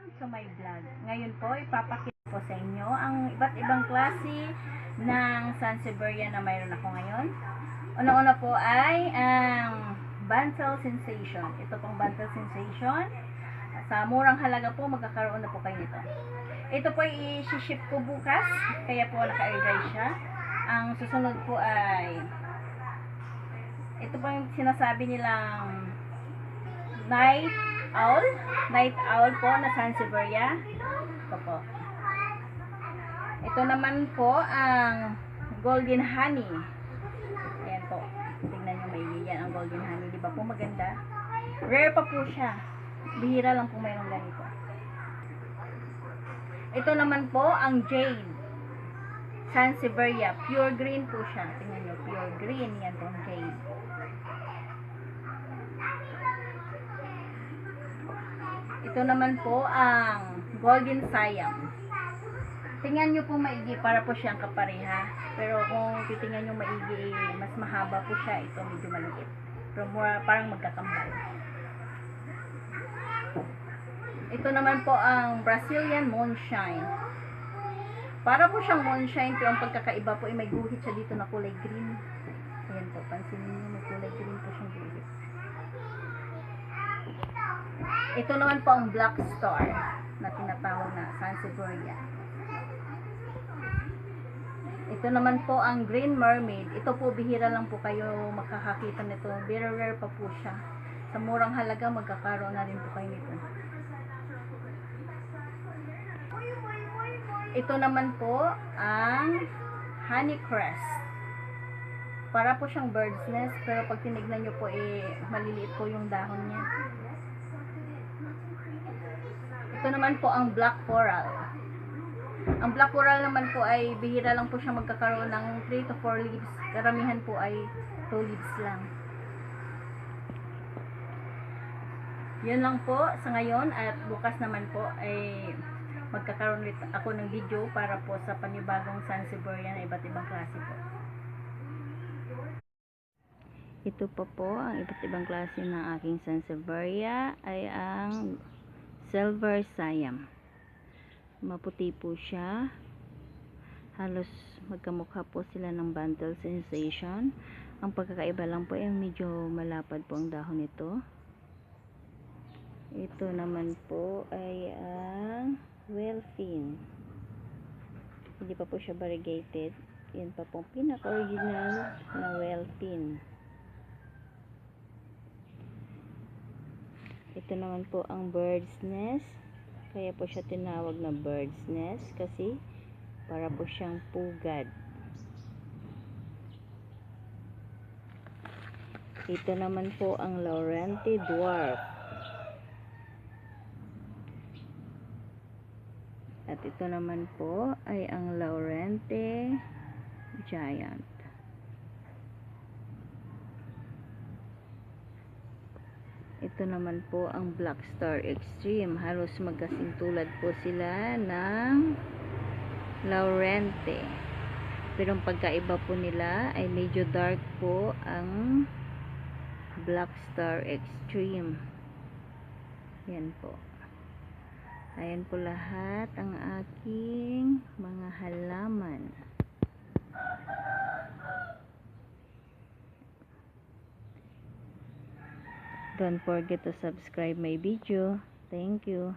Welcome to my vlog. Ngayon po, ipapakita po sa inyo ang iba't ibang klase ng Sansevieria na mayroon ako ngayon. Una-una po ay ang Bantel Sensation. Ito pong Bantel Sensation. Sa murang halaga po, magkakaroon na po kayo nito. Ito po ay i-ship ko bukas, kaya po naka-air siya. Ang susunod po ay ito po yung sinasabi nilang night owl. Night owl po na Sansevieria. Ito po. Ito naman po ang golden honey. Ayan po. Tingnan nyo may yan ang golden honey. Di ba po maganda? Rare pa po siya. Bihira lang po mayroong ganito. Ito naman po ang jade. Sansevieria. Pure green po siya. Tingnan nyo. Pure green. Yan po ang jade. Ito naman po ang golden siam. Tingnan nyo po maigi para po siyang kapareha. Pero kung titingnan nyo maigi, mas mahaba po siya. Ito medyo maliit. Pero mura, parang magkakambal. Ito naman po ang Brazilian Moonshine. Para po siyang moonshine, pero ang pagkakaiba po ay may guhit siya dito na kulay green. Ito naman po ang Black Star na tinatawag na Sansevieria. Ito naman po ang Green Mermaid. Ito po bihira lang po kayo makakakita nito. Very rare pa po siya. Sa murang halaga magkakaroon na rin po kayo nito. Ito naman po ang Honeycrest. Para po siyang bird's nest pero pag tinignan nyo po eh maliliit po yung dahon niya. Ito naman po ang black coral. Ang black coral naman po ay bihira lang po siya magkakaroon ng 3 to 4 leaves. Karamihan po ay 2 leaves lang. Yun lang po sa ngayon at bukas naman po ay magkakaroon ulit ako ng video para po sa panibagong Sansevieria na iba't ibang klase po. Ito pa po ang iba't ibang klase ng aking Sansevieria ay ang Silver Siam. Maputi po siya. Halos magkamukha po sila ng Bantel Sensation. Ang pagkakaiba lang po ay medyo malapad po ang dahon nito. Ito naman po ay ang Wellfin. Hindi pa po siya variegated. Yan pa pong pinaka-original na Wellfin. Ito naman po ang bird's nest. Kaya po siya tinawag na bird's nest kasi para po siyang pugad. Ito naman po ang Laurenti dwarf. At ito naman po ay ang Laurenti giant. Ito naman po ang Black Star Extreme. Halos magkasing tulad po sila ng Laurente. Pero ang pagkaiba po nila ay medyo dark po ang Black Star Extreme. Yan po. Ayan po lahat ang aking Don't forget to subscribe my video. Thank you.